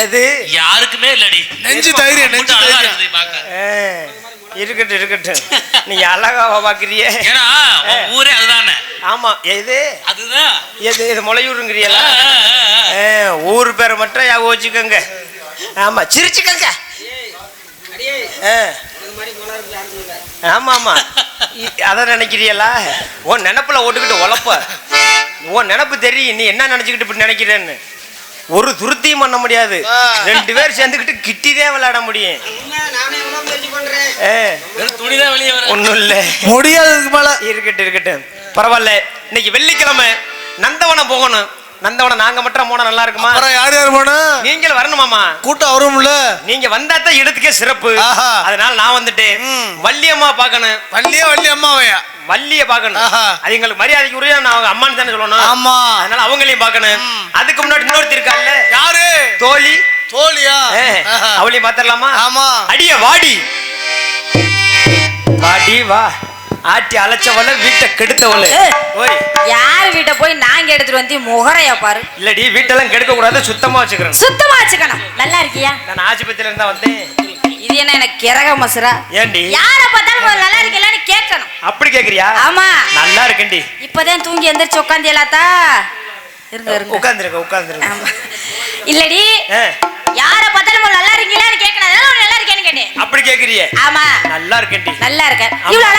எது யாருக்குமே இல்லடி. நெஞ்சு தைரியம் நெஞ்சு தைரியம். இருக்கட்டும் இருக்கட்டும். நீங்க அழகாவா பாக்குறிய ஏன்னா ஊரே அதுதானே? ஆமா எது? அதுதான். எது இது முளையூருங்கிறியல. ஊர் பேரை மட்டும் ஞாபகம் வச்சுக்கோங்க ஆமா சிரிச்சுக்கோங்க. ஆமா ஆமா. அத நினைக்கிறியலா உன் நினப்புல ஓட்டுக்கிட்டு உழப்ப. உன் நினப்பு தெரியும் நீ என்ன நினைச்சுக்கிட்டு இப்படி நினைக்கிறேன்னு. ஒரு துருத்தியும் பண்ண முடியாது. ரெண்டு பேர் சேர்ந்துக்கிட்டு கிட்டிதான் விளையாட முடியும். ஒண்ணும் இல்ல. முடியாததுக்கு மேல. இருக்கட்டும் இருக்கட்டும். பரவாயில்ல. இன்னைக்கு வெள்ளிக்கிழமை. நந்தவனம் போகணும். நந்தவனம் நாங்க மட்டும் போனா நல்லா இருக்குமா? அப்புறம் யார் யார் போனா? நீங்கள் வரணுமாமா கூட்டம் வரும்ல. நீங்க வந்தா தான் இடத்துக்கே சிறப்பு. ஆஹா. அதனால நான் வந்துட்டேன். ம். வள்ளியம்மா பார்க்கணும். வள்ளியே வள்ளி அம்மாவையா வள்ளிய பார்க்கணும். ஆஹா. அது எங்களுக்கு மரியாதைக்கு உரிய நான் அவங்க அம்மான்னு தானே சொல்லணும். ஆமா. அதனால அவங்களையும் பார்க்கணும். அதுக்கு முன்னாடி இன்னொருத்தி இருக்கால்ல யாரு? தோழி. தோழியா? ஏ, ஆஹா. அவளையும் பார்த்தரலாமா ஆமா. அடிய வாடி. வாடி வா. ஆட்டி அழைச்சவள வீட்டை கெடுத்தவள. ஓய். யார் வீட்டை போய் நாங்க எடுத்துட்டு வந்து முகரையா பாரு. இல்லடி வீட்டெல்லாம் கெடுக்க கூடாது சுத்தமா வச்சுக்கிறேன். சுத்தமா வச்சுக்கணும். நல்லா இருக்கியா? நான் ஆஸ்பத்திரியில இருந்தா வந்தேன். இது என்ன எனக்கு கிறக மசுரா? ஏண்டி? யார பார்த்தாலும் முதல்ல நல்லா இருக்கலான்னு கேட்கணும். அப்படி கேக்குறியா? ஆமா. நல்லா இருக்கேன்டி. இப்பதான் தூங்கி எந்திரிச்சு உட்காந்து எல்லாத்தா? இருங்க இருங்க. உட்காந்துருக்க உட்காந்துருக்க. இல்லடி. யார பார்த்தாலும் முதல்ல நல்லா இருக்கீங்களான்னு கேட்கணும். நல்லா இருக்கேன்னு கேட்டேன். அப்படி கேக்குறியே? ஆமா. நல்லா இருக்கேன்டி. நல்லா இருக்க இவ்வளவு